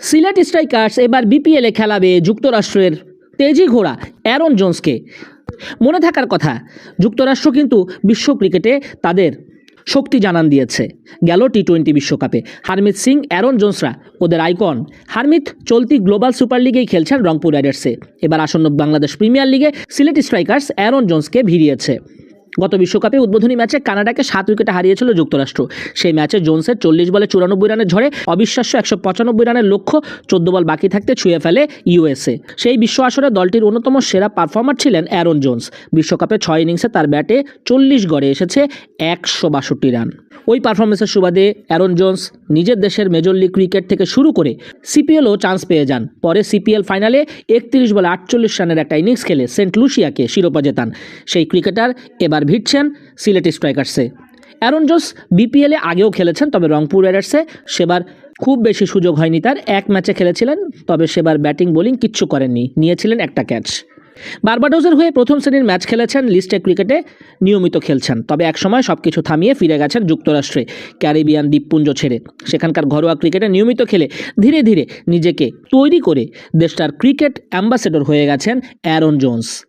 Sylhet strikers এবার বিপিএলে খেলাবে যুক্তরাষ্ট্রের তেজি ঘোড়া অ্যারন জোন্সকে। মনে থাকার কথা, যুক্তরাষ্ট্র কিন্তু বিশ্ব ক্রিকেটে তাদের শক্তি জানান দিয়েছে। গেল টি টোয়েন্টি বিশ্বকাপে হারমিত সিং, অ্যারন জোন্সরা ওদের আইকন। হারমিত চলতি গ্লোবাল সুপার লিগেই খেলছেন রংপুর রাইডার্সে। এবার আসন্ন বাংলাদেশ প্রিমিয়ার লিগে সিলেট স্ট্রাইকার্স অ্যারন জোন্সকে ভিড়িয়েছে। গত বিশ্বকাপে উদ্বোধনী ম্যাচে কানাডাকে সাত উইকেটে হারিয়েছিল যুক্তরাষ্ট্র। সেই ম্যাচে জোনসের চল্লিশ বলে চুরানব্বই রানের ঝড়ে অবিশ্বাস্য একশো পঁচানব্বই রানের লক্ষ্য চোদ্দ বল বাকি থাকতে ছুঁয়ে ফেলে ইউএসএ। সেই বিশ্ব আসরে দলটির অন্যতম সেরা পারফর্মার ছিলেন অ্যারন জোনস। বিশ্বকাপে ছয় ইনিংসে তার ব্যাটে চল্লিশ গড়ে এসেছে একশো বাষট্টি রান। ওই পারফরমেন্সের সুবাদে অ্যারন জোন্স নিজের দেশের মেজর লিগ ক্রিকেট থেকে শুরু করে সিপিএলও চান্স পেয়ে যান। পরে সিপিএল ফাইনালে একত্রিশ বলে আটচল্লিশ রানের একটা ইনিংস খেলে সেন্ট লুসিয়াকে শিরোপা জেতান। সেই ক্রিকেটার এবার ভিড়ছেন সিলেট স্ট্রাইকার্সে অ্যারন জোন্স বিপিএলে আগেও খেলেছেন, তবে রংপুর রাইডার্সে সেবার খুব বেশি সুযোগ হয়নি তার। এক ম্যাচে খেলেছিলেন, তবে সেবার ব্যাটিং বোলিং কিচ্ছু করেননি। নিয়েছিলেন একটা ক্যাচ বারবাডোসের হয়ে প্রথম শ্রেণির ম্যাচ খেলেছেন লিস্টে ক্রিকেটে নিয়মিত খেলছেন। তবে একসময় সব কিছু থামিয়ে ফিরে গেছেন যুক্তরাষ্ট্রে, ক্যারিবিয়ান দ্বীপপুঞ্জ ছেড়ে। সেখানকার ঘরোয়া ক্রিকেটে নিয়মিত খেলে ধীরে ধীরে নিজেকে তৈরি করে দেশটার ক্রিকেট অ্যাম্বাসেডর হয়ে গেছেন অ্যারন জোন্স।